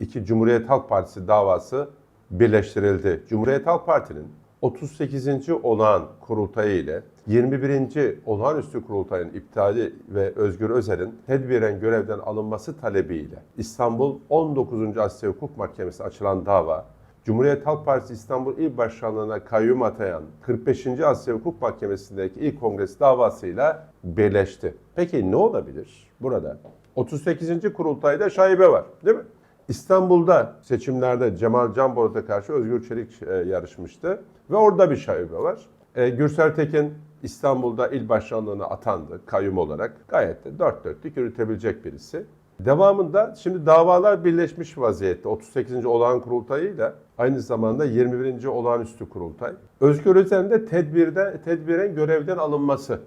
iki Cumhuriyet Halk Partisi davası birleştirildi. Cumhuriyet Halk Parti'nin 38. olağan kurultayı ile 21. olağanüstü kurultayın iptali ve Özgür Özel'in tedbiren görevden alınması talebiyle İstanbul 19. Asya Hukuk Mahkemesi açılan dava Cumhuriyet Halk Partisi İstanbul İl Başkanlığı'na kayyum atayan 45. Asya Hukuk Mahkemesi'ndeki ilk kongresi davasıyla birleşti. Peki ne olabilir burada? 38. kurultayda şaibe var değil mi? İstanbul'da seçimlerde Cemal Can Borat'a karşı Özgür Çelik e, yarışmıştı ve orada bir şaibe var. E, Gürsel Tekin İstanbul'da il başkanlığına atandı kayyum olarak. Gayet de dört dörtlük yürütebilecek birisi. Devamında şimdi davalar birleşmiş vaziyette. 38. olağan kurultayıyla aynı zamanda 21. olağanüstü kurultay. Özgür Özel'in de tedbirde, tedbiren görevden alınması.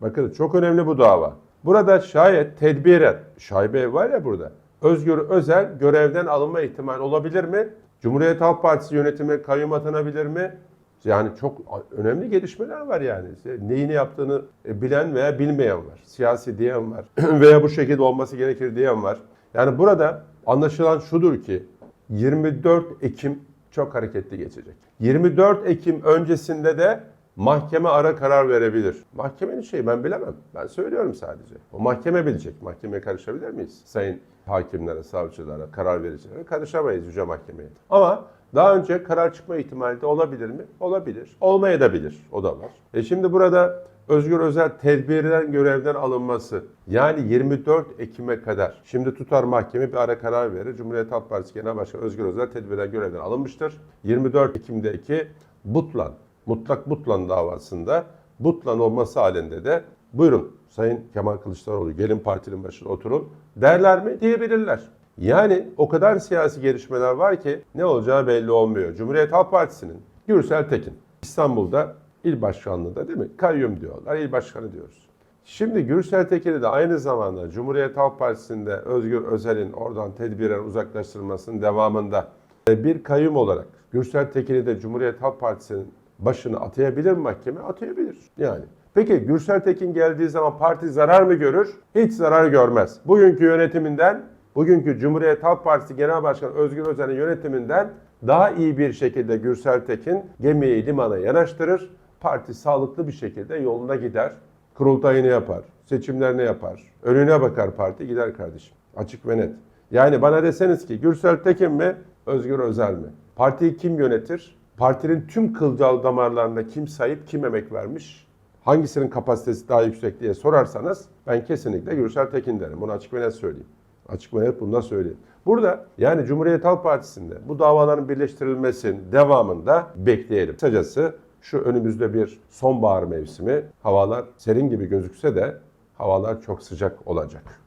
Bakın çok önemli bu dava. Burada şayet tedbiren, şaibe var ya burada. Özgür Özel görevden alınma ihtimali olabilir mi? Cumhuriyet Halk Partisi yönetimi kayyum atanabilir mi? Yani çok önemli gelişmeler var yani. Neyini yaptığını bilen veya bilmeyen var. Siyasi diyen var. veya bu şekilde olması gerekir diyen var. Yani burada anlaşılan şudur ki 24 Ekim çok hareketli geçecek. 24 Ekim öncesinde de mahkeme ara karar verebilir. Mahkemenin şeyi ben bilemem. Ben söylüyorum sadece. O mahkeme bilecek. Mahkemeye karışabilir miyiz? Sayın hakimlere, savcılara, karar vericilere karışamayız Yüce Mahkemeye. Ama daha önce karar çıkma ihtimali de olabilir mi? Olabilir. Olmayabilir. O da var. E şimdi burada Özgür Özel tedbirden görevden alınması yani 24 Ekim'e kadar şimdi tutar mahkeme bir ara karar verir. Cumhuriyet Halk Partisi Genel Başkanı Özgür Özel tedbirden görevden alınmıştır. 24 Ekim'deki Butlan, mutlak Butlan davasında Butlan olması halinde de buyurun Sayın Kemal Kılıçdaroğlu gelin partinin başına oturun derler mi diyebilirler. Yani o kadar siyasi gelişmeler var ki ne olacağı belli olmuyor. Cumhuriyet Halk Partisi'nin Gürsel Tekin İstanbul'da il başkanlığında değil mi? Kayyum diyorlar, il başkanı diyoruz. Şimdi Gürsel Tekin'i de aynı zamanda Cumhuriyet Halk Partisi'nde Özgür Özel'in oradan tedbiren uzaklaştırılmasının devamında bir kayyum olarak Gürsel Tekin'i de Cumhuriyet Halk Partisi'nin başına atayabilir mi mahkeme? Atayabilir yani. Peki Gürsel Tekin geldiği zaman parti zarar mı görür? Hiç zarar görmez. Bugünkü yönetiminden, bugünkü Cumhuriyet Halk Partisi Genel Başkanı Özgür Özel'in yönetiminden daha iyi bir şekilde Gürsel Tekin gemiyi limana yanaştırır. Parti sağlıklı bir şekilde yoluna gider. Kurultayını yapar, seçimlerini yapar. Önüne bakar parti gider kardeşim. Açık ve net. Yani bana deseniz ki Gürsel Tekin mi, Özgür Özel mi? Partiyi kim yönetir? Partinin tüm kılcal damarlarına kim sahip, kim emek vermiş? Hangisinin kapasitesi daha yüksek diye sorarsanız ben kesinlikle Gürsel Tekin derim. Bunu açık ve net söyleyeyim. Açık ve net bunu da söyleyeyim. Burada yani Cumhuriyet Halk Partisi'nde bu davaların birleştirilmesinin devamında bekleyelim. Kısacası şu önümüzde bir sonbahar mevsimi. Havalar serin gibi gözükse de havalar çok sıcak olacak.